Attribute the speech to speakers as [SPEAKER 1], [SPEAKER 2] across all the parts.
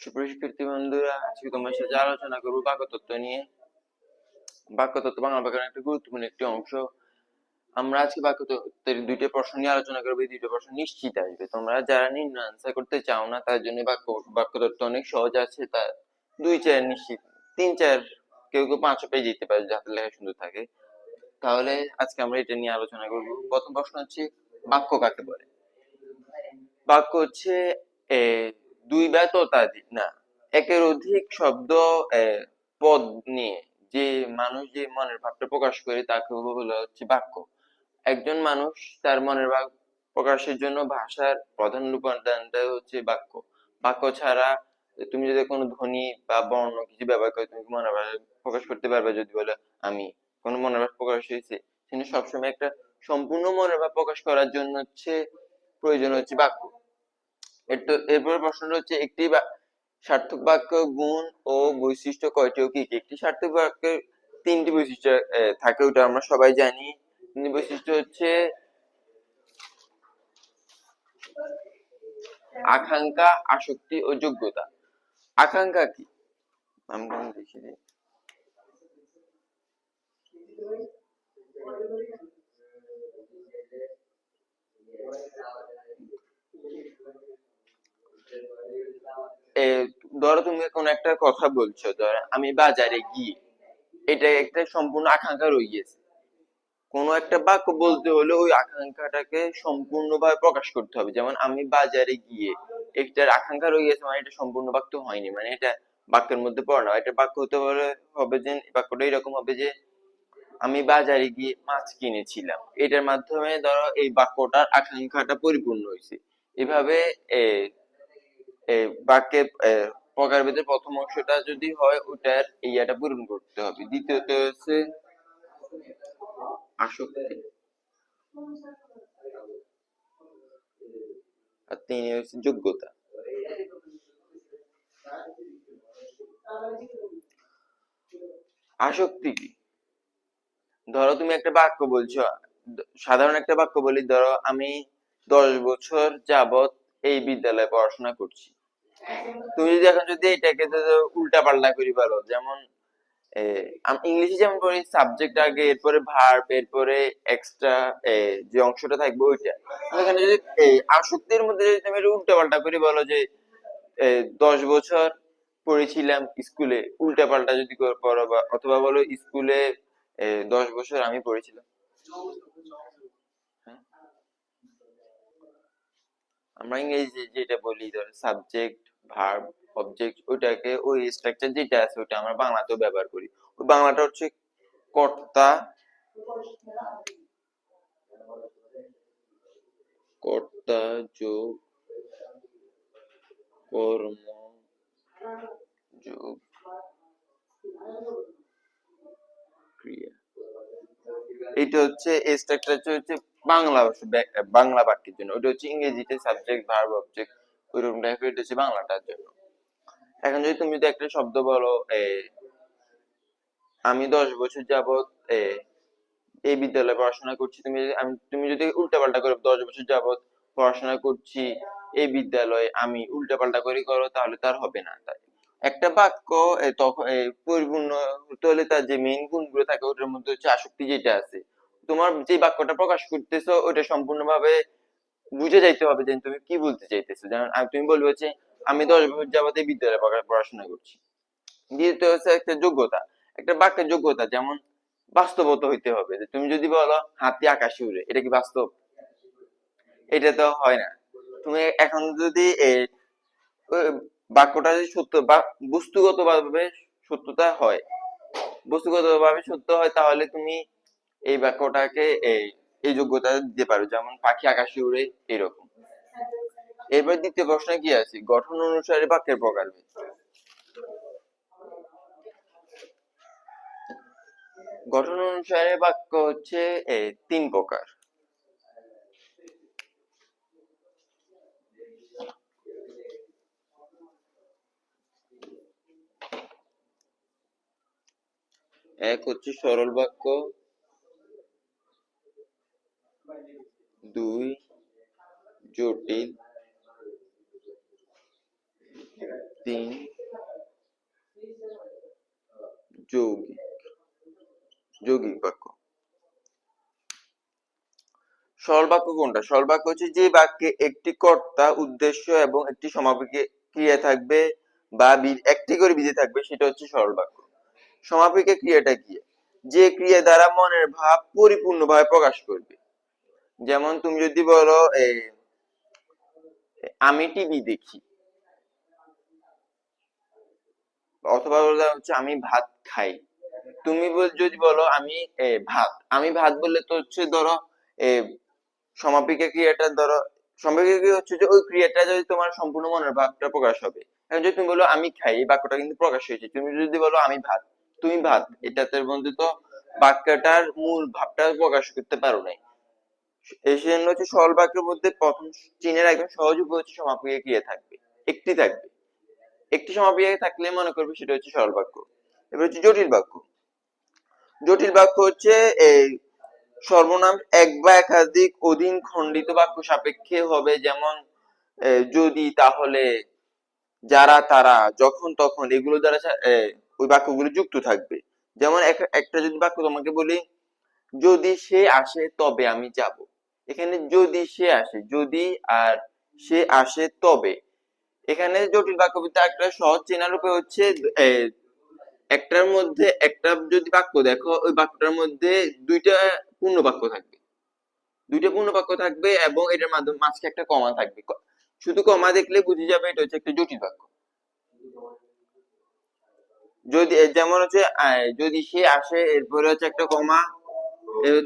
[SPEAKER 1] সুপ্রিয় বন্ধুরা আজকে তোমার সাথে আলোচনা করব বাক্যতত্ত্ব নিয়ে। বাক্যতত্ত্ব বাংলা ব্যাকরণের একটা গুরুত্বপূর্ণ একটি অংশ। আমরা আজকে বাক্যতত্ত্বের দুইটা প্রশ্ন নিয়ে আলোচনা করব, এই দুইটা প্রশ্ন নিশ্চিত আসবে। তোমরা যারা নির্ণয় আনসার করতে চাও না, তার জন্য বাক্য বাক্যতত্ত্ব অনেক সহজ আছে, তা দুই চার নিশ্চিত, তিন চার কেউ কেউ পাঁচও পেয়ে যেতে পারে, যাতে লেখা সুন্দর থাকে। তাহলে আজকে আমরা এটা নিয়ে আলোচনা করব। প্রথম প্রশ্ন হচ্ছে, বাক্য কাকে বলে? বাক্য হচ্ছে দুই বা ততোধিক না। একের অধিক শব্দ পদ নিয়ে যে মানুষ যে মনের ভাবটা প্রকাশ করে তাকে বলা হচ্ছে বাক্য। একজন মানুষ তার মনের ভাব প্রকাশের জন্য ভাষার প্রধান রূপান্তরটা হচ্ছে বাক্য। বাক্য ছাড়া তুমি যদি কোনো ধ্বনি বা বর্ণ কিছু ব্যবহার করে তুমি মনের ভাব প্রকাশ করতে পারবে যদি বলে আমি। কোনো মনের ভাব প্রকাশ হয়েছে। কিন্তু সবসময় একটা সম্পূর্ণ মনের ভাব প্রকাশ করার জন্য হচ্ছে প্রয়োজন হচ্ছে বাক্য। এরপর এরপরে প্রশ্নটা হচ্ছে, একটি সার্থক বাক্য গুণ ও বৈশিষ্ট্য কয়টি ও কি কি? একটি সার্থক বাক্যের তিনটি বৈশিষ্ট্য থাকে, ওটা আমরা সবাই জানি। তিনটি বৈশিষ্ট্য হচ্ছে আকাঙ্ক্ষা, আসক্তি ও যোগ্যতা। আকাঙ্ক্ষা কি? আমি দেখিয়ে দিই ধরো তুমি কোন একটা কথা বলছো, ধরো আমি বাজারে গিয়ে এটা একটা সম্পূর্ণ আকাঙ্ক্ষা রয়ে গেছে। একটা বাক্য বলতে হলে ওই আকাঙ্ক্ষাটাকে সম্পূর্ণভাবে প্রকাশ করতে হবে। যেমন আমি বাজারে গিয়ে একটার আকাঙ্ক্ষা রয়ে গেছে মানে এটা সম্পূর্ণ বাক্য হয়নি মানে এটা বাক্যের মধ্যে পড়ে না। এটা বাক্য হতে হলে হবে যে বাক্যটা এরকম হবে যে, আমি বাজারে গিয়ে মাছ কিনেছিলাম। এটার মাধ্যমে ধরো এই বাক্যটার আকাঙ্ক্ষাটা পরিপূর্ণ হয়েছে। এভাবে এ, এ, বাক্যে প্রকারভেদের প্রথম অংশটা যদি হয় ওটার ইয়াটা পূরণ করতে হবে। দ্বিতীয়ত হচ্ছে আসক্তি। আর হচ্ছে যোগ্যতা। আসক্তি কি? ধরো তুমি একটা বাক্য বলছো সাধারণ একটা বাক্য বলি ধরো আমি দশ বছর যাবত এই বিদ্যালয়ে পড়াশোনা করছি। তুমি যদি এখন যদি এটাকে উল্টা পাল্টা করি বলো, যেমন ইংলিশে যেমন পড়ি সাবজেক্ট আগে, এরপরে ভার্ব এরপরে এক্সট্রা যে অংশটা থাকবে ওইটা এখানে যদি আসক্তির মধ্যে যদি তুমি উল্টা পাল্টা করে বলো যে দশ বছর পড়েছিলাম স্কুলে উল্টা পাল্টা যদি করে বা, অথবা বলো স্কুলে দশ বছর আমি পড়েছিলাম হ্যাঁ? আমরা ইংরেজি যেটা বলি ধর সাবজেক্ট ভার্ব অবজেক্ট ওইটাকে, ওই স্ট্রাকচার যেটা আছে ওটা আমরা বাংলাতেও ব্যবহার করি। ওই বাংলাটা হচ্ছে কর্তা কর্তা যোগ কর্ম যোগ ক্রিয়া। এটা হচ্ছে, এই স্ট্রাকচার হচ্ছে বাংলা বাংলা বাক্যের জন্য। ওটা হচ্ছে ইংরেজিতে সাবজেক্ট ভার্ব অবজেক্ট ওইরকম টাইপের হচ্ছে বাংলাটার জন্য। এখন যদি তুমি যদি একটা শব্দ বলো আমি দশ বছর যাবত এ, এই বিদ্যালয়ে পড়াশোনা করছি তুমি আমি তুমি যদি উল্টাপাল্টা করে দশ বছর যাবত পড়াশোনা করছি এই বিদ্যালয়ে আমি উল্টাপাল্টা করে করো তাহলে তার হবে না। তাই একটা বাক্য তখন পরিপূর্ণ হতে হলে তার যে মেইন গুণগুলো থাকে ওটার মধ্যে হচ্ছে আসক্তি যেটা আছে। তোমার যে বাক্যটা প্রকাশ করতেছো ওটা সম্পূর্ণভাবে বুঝে যাইতে হবে যে তুমি কি বলতে চাইতেছো। যেমন তুমি বলবে হচ্ছে, আমি দশ বছর যাবত বিদ্যালয়ে পড়াশোনা করছি। দ্বিতীয়ত হচ্ছে একটা যোগ্যতা। একটা বাক্যের যোগ্যতা, যেমন, বাস্তবত হইতে হবে। যে তুমি যদি বলো, হাতি আকাশে উড়ে, এটা কি বাস্তব? এটা তো হয় না। তুমি এখন যদি বাক্যটা যদি সত্য বা বস্তুগত ভাবে সত্যতা হয় বস্তুগত ভাবে সত্য হয়, তাহলে তুমি এই বাক্যটাকে এই এই যোগ্যতা দিতে পারো, যেমন পাখি আকাশে উড়ে এরকম। এবার দ্বিতীয় প্রশ্ন কি আছে? গঠন অনুসারে বাক্যের প্রকারভেদ গঠন অনুসারে বাক্য হচ্ছে তিন প্রকার। এক হচ্ছে সরল বাক্য দুই জটিল, তিন যৌগিক যৌগিক বাক্য। সরল বাক্য কোনটা? সরল বাক্য হচ্ছে যে বাক্যে একটি কর্তা, উদ্দেশ্য এবং একটি সমাপিকে ক্রিয়া থাকবে বা একটি করে বিধি থাকবে, সেটা হচ্ছে সরল বাক্য সমাপিকে ক্রিয়াটা কি? যে ক্রিয়া দ্বারা মনের ভাব পরিপূর্ণভাবে প্রকাশ করবে। যেমন তুমি যদি বলো আমি টিভি দেখি। অথবা বললে হচ্ছে আমি ভাত খাই। তুমি যদি বলো আমি ভাত। আমি ভাত বললে তো হচ্ছে ধরো সমাপিকা ক্রিয়াটা ধরো, সমাপিকা ক্রিয়া হচ্ছে যে ওই ক্রিয়াটা যদি তোমার সম্পূর্ণ মনের ভাবটা প্রকাশ হবে। এখন যদি তুমি বলো আমি খাই, এই বাক্যটা কিন্তু প্রকাশ হয়েছে। তুমি যদি বলো আমি ভাত, তুমি ভাত, এটাতে বন্ধু তো বাক্যটার মূল ভাবটা প্রকাশ করতে পারো নাই। হচ্ছে মধ্যে প্রথম চিনের সমাপিকা ক্রিয়া থাকবে, একটি থাকবে। একটি সমাপিকা থাকলে মনে করবে সেটা হচ্ছে এবার হচ্ছে জটিল বাক্য। জটিল বাক্য হচ্ছে এই সর্বনাম এক বা একাধিক অধীন খণ্ডিত বাক্য সাপেক্ষে হবে যেমন যদি, তাহলে, যারা, তারা, যখন, তখন, এগুলো দ্বারা ওই বাক্যগুলো যুক্ত থাকবে। যেমন এক- একটা যদি বাক্য তোমাকে বলি, যদি সে আসে, তবে আমি যাব। এখানে যদি সে আসে, যদি আর সে আসে তবে। এখানে জটিল বাক্য বলতে একটা সহজ চেনার উপায় হচ্ছে একটার মধ্যে একটা যদি বাক্য দেখো, ওই বাক্যটার মধ্যে দুইটা পূর্ণ বাক্য থাকবে। দুইটা পূর্ণ বাক্য থাকবে এবং এটার মাধ্যমে মাঝখানে একটা কমা থাকবে। শুধু কমা দেখলে বুঝে যাবে এটা হচ্ছে একটা জটিল বাক্য। যদি, যেমন হচ্ছে যদি সে আসে, এরপরে হচ্ছে একটা কমা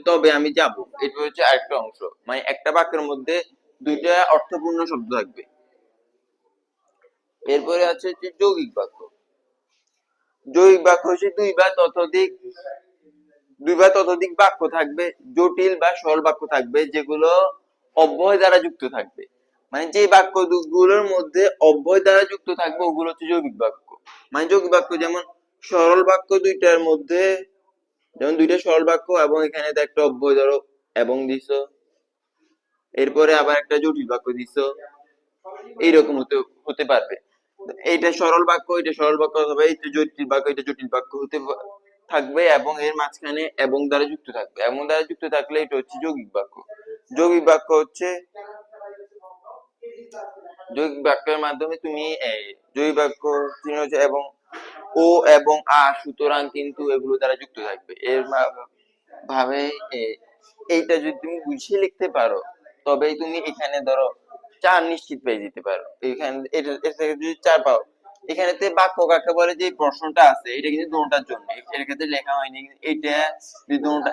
[SPEAKER 1] তবে আমি যাব। এটা হচ্ছে আরেকটা অংশ। মানে একটা বাক্যের মধ্যে দুইটা অর্থপূর্ণ শব্দ থাকবে। এরপরে আছে যে যৌগিক বাক্য। যৌগিক বাক্য হচ্ছে দুই বা ততোধিক, দুই বা ততোধিক বাক্য থাকবে, জটিল বা সরল বাক্য থাকবে, যেগুলো অব্যয় দ্বারা যুক্ত থাকবে। মানে যে বাক্যগুলোর মধ্যে অব্যয় দ্বারা যুক্ত থাকবে, ওগুলো হচ্ছে যৌগিক বাক্য। মানে যৌগিক বাক্য যেমন সরল বাক্য দুইটার মধ্যে যেমন দুইটা সরল বাক্য এবং এখানে তো একটা অব্যয় ধরো এবং দিছ। এরপরে আবার একটা জটিল বাক্য দিছ। এইরকম হতে হতে পারবে। এইটা সরল বাক্য এটা সরল বাক্য হবে এটা জটিল বাক্য এটা জটিল বাক্য হতে থাকবে এবং এর মাঝখানে এবং দ্বারা যুক্ত থাকবে। এবং দ্বারা যুক্ত থাকলে এটা হচ্ছে যৌগিক বাক্য। যৌগিক বাক্য হচ্ছে যৌগিক বাক্যের মাধ্যমে তুমি যৌগিক বাক্য চিহ্ন হচ্ছে এবং ও এবং আ সুতরাং কিন্তু এগুলো দ্বারা যুক্ত থাকবে। এর ভাবে এইটা যদি তুমি বুঝিয়ে লিখতে পারো, তবেই তুমি এখানে ধরো চার নিশ্চিত পেয়ে যেতে পারো। এখানে যদি চার পাও, এখানেতে বাক্য কাকে বলে? যে প্রশ্নটা আছে, এটা কিন্তু দোনটার জন্য। এর ক্ষেত্রে লেখা হয়নি এটা দোনটা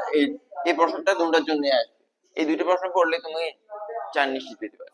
[SPEAKER 1] এই প্রশ্নটা দোনটার জন্য আসবে। এই দুইটা প্রশ্ন পড়লে তুমি চার নিশ্চিত পেতে পারো।